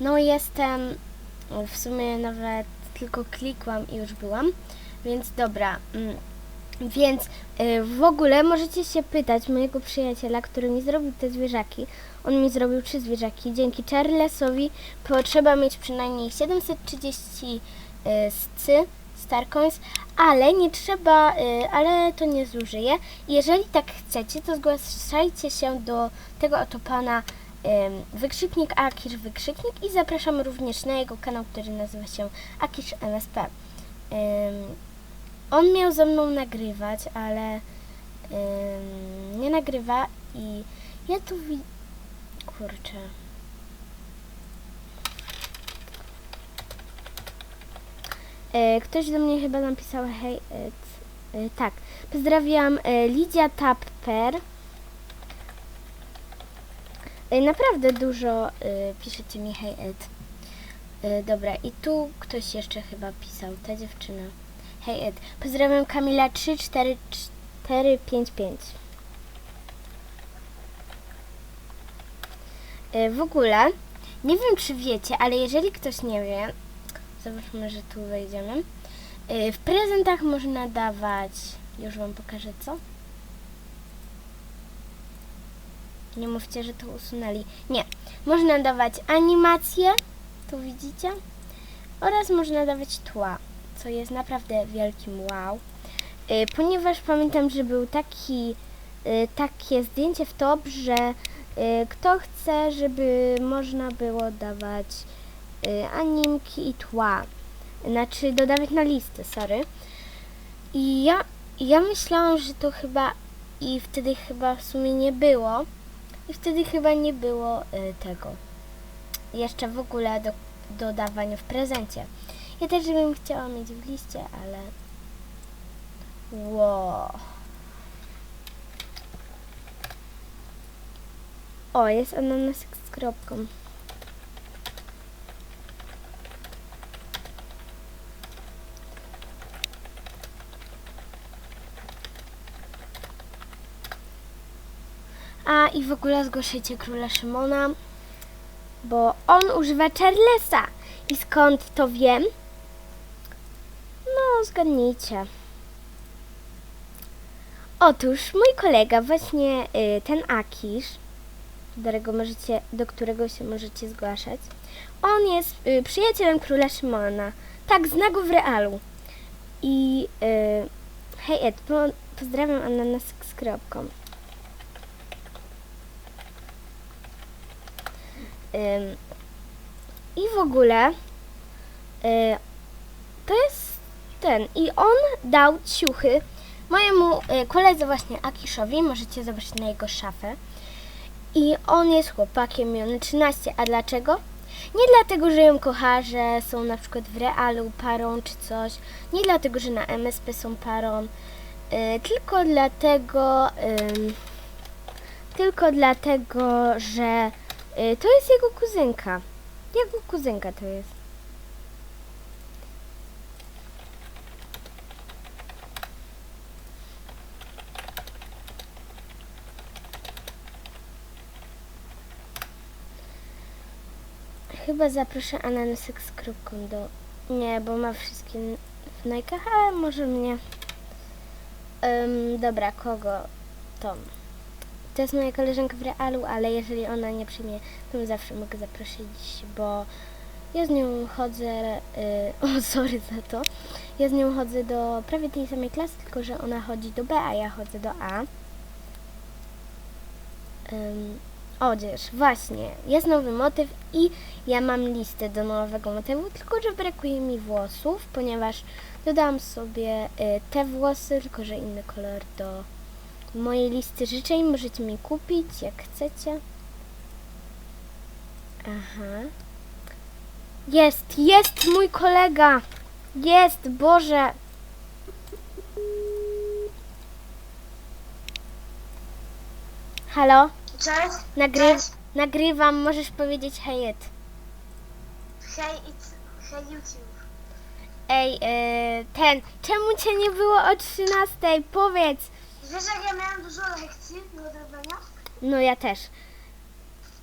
No jestem, w sumie nawet tylko klikłam i już byłam, więc dobra. mm, Więc y, w ogóle możecie się pytać mojego przyjaciela, który mi zrobił te zwierzaki. On mi zrobił trzy zwierzaki. Dzięki Charlesowi potrzeba mieć przynajmniej 730 y, scy, Starcoins, ale nie trzeba, y, ale to nie zużyje. Jeżeli tak chcecie, to zgłaszajcie się do tego oto pana wykrzyknik Akisz wykrzyknik i zapraszam również na jego kanał, który nazywa się Akisz. Ym, on miał ze mną nagrywać, ale nie nagrywa i ja tu kurczę. E, Ktoś do mnie chyba napisał hej, e, tak. Pozdrawiam e, Lidia Tapper. E, Naprawdę dużo e, piszecie mi hej Ed. E, Dobra, i tu ktoś jeszcze chyba pisał, ta dziewczyna. Hej Ed. Pozdrawiam Kamila 34455. E, W ogóle, nie wiem czy wiecie, ale jeżeli ktoś nie wie, zobaczmy, że tu wejdziemy. E, W prezentach można dawać, już Wam pokażę co. Nie mówcie, że to usunęli. Nie, można dawać animacje, tu widzicie, oraz można dawać tła, co jest naprawdę wielkim wow. Y, Ponieważ pamiętam, że był taki, y, takie zdjęcie w top, że y, kto chce, żeby można było dawać animki i tła. Znaczy dodawać na listy, sorry. I ja, ja myślałam, że to chyba i wtedy chyba w sumie nie było. I wtedy chyba nie było y, tego. Jeszcze w ogóle do dodawania w prezencie. Ja też bym chciała mieć w liście, ale... Wow. O, jest ananasek z kropką. A i w ogóle zgłaszajcie króla Szymona, bo on używa Charlesa. I skąd to wiem? No, zgadnijcie. Otóż mój kolega, właśnie y, ten Akisz, do którego, możecie, do którego się możecie zgłaszać, on jest y, przyjacielem króla Szymona. Tak, zna go w realu. I y, hej Ed, po, pozdrawiam ananasek z kropką. I w ogóle y, to jest ten. I on dał ciuchy mojemu y, koledze właśnie Akiszowi. Możecie zobaczyć na jego szafę. I on jest chłopakiem, miał 13. A dlaczego? Nie dlatego, że ją kocha, że są na przykład w realu parą czy coś. Nie dlatego, że na MSP są parą. Y, tylko dlatego, tylko dlatego, że to jest jego kuzynka. Jego kuzynka to jest. Chyba zaproszę ananasek z kropką do... Nie, bo ma wszystkie w najkach, ale może mnie... Ym, dobra, kogo? Tom. To jest moja koleżanka w realu, ale jeżeli ona nie przyjmie, to zawsze mogę zaprosić, bo ja z nią chodzę... Y, o, sorry za to. Ja z nią chodzę do prawie tej samej klasy, tylko że ona chodzi do B, a ja chodzę do A. Ym, odzież, właśnie. Jest nowy motyw i ja mam listę do nowego motywu, tylko że brakuje mi włosów, ponieważ dodałam sobie y, te włosy, tylko że inny kolor do mojej listy życzeń. Możecie mi kupić, jak chcecie. Aha. Jest, jest mój kolega! Jest, Boże! Halo? Cześć. Nagry Cześć. nagrywam, możesz powiedzieć hejet. Hej, it's, hej YouTube. Ej, e, ten, czemu cię nie było o 13? Powiedz. Wiesz jak ja miałem dużo lekcji do odrabiania? No ja też.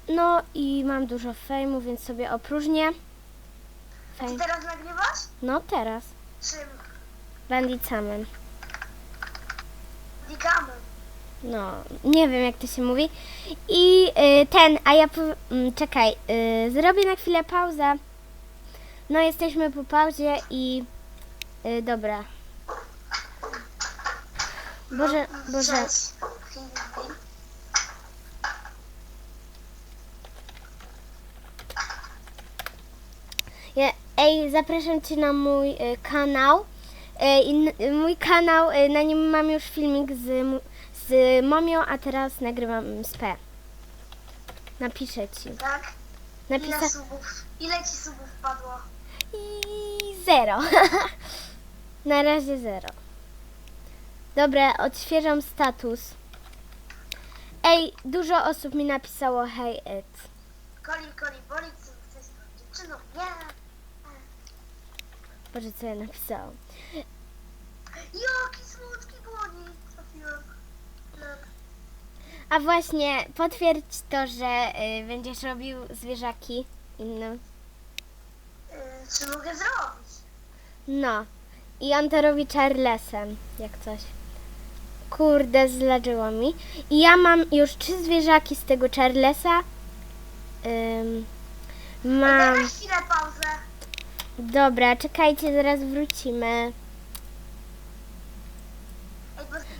No i mam dużo fejmu, więc sobie opróżnię. A ty Fej. teraz nagrywasz? No teraz. Czym? Bandicamem. Ligamem. No, nie wiem jak to się mówi. I y, ten, a ja pow- mm, czekaj, y, zrobię na chwilę pauzę. No, jesteśmy po pauzie i y, dobra. Boże, Boże. Cześć. Filip. Ja, ej, zapraszam Cię na mój y, kanał. Y, y, mój kanał, y, na nim mam już filmik z, z Momią, a teraz nagrywam z P. Napiszę Ci. Tak? Ile Napisa- subów? Ile ci subów padło? I zero. Na razie zero. Dobra, odświeżam status. Ej, dużo osób mi napisało hej it. Koli, koli, boli, co chcesz z dziewczyną? Nie. Boże, co ja napisałam. Jaki słodki trafiłem. Tak. A właśnie, potwierdź to, że y, będziesz robił zwierzaki innym. Yy, czy mogę zrobić? No. I on to robi Charlesem, jak coś. Kurde, zladzyło mi. I ja mam już trzy zwierzaki z tego Charlesa. Ym, mam... Chwilę pauzę. Dobra, czekajcie, zaraz wrócimy.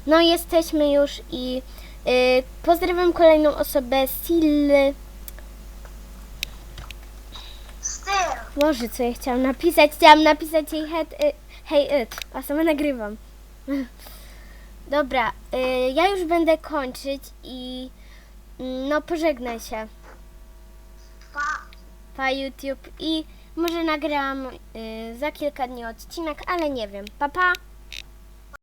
No, jesteśmy już i y, pozdrawiam kolejną osobę, Sil. Boże, co ja chciałam napisać? Chciałam napisać jej y, hey it, a sama nagrywam. Dobra, y, ja już będę kończyć i mm, no pożegnaj się. Pa. Pa YouTube i może nagram y, za kilka dni odcinek, ale nie wiem. Pa pa!